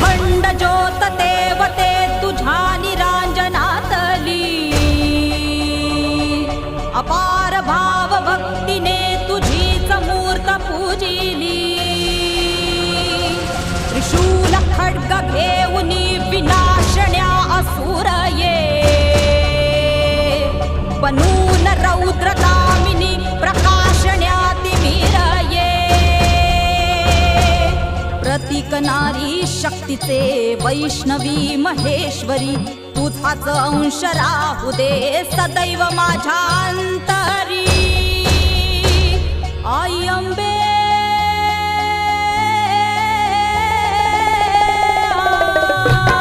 अखंड ज्योत देवते तुझ्या निरांजनातली अपार भाव भक्तीने तुझी मूर्त पूजिली. त्रिशूल खड्ग घेऊनी विनाशण्या असुर ये बनून रौद्र कामिनी प्रतीक नारी शक्तीचे वैष्णवी महेश्वरी तुझाच अंश राहू दे सदैव माझ्या अंतरी आई अंबे. Oh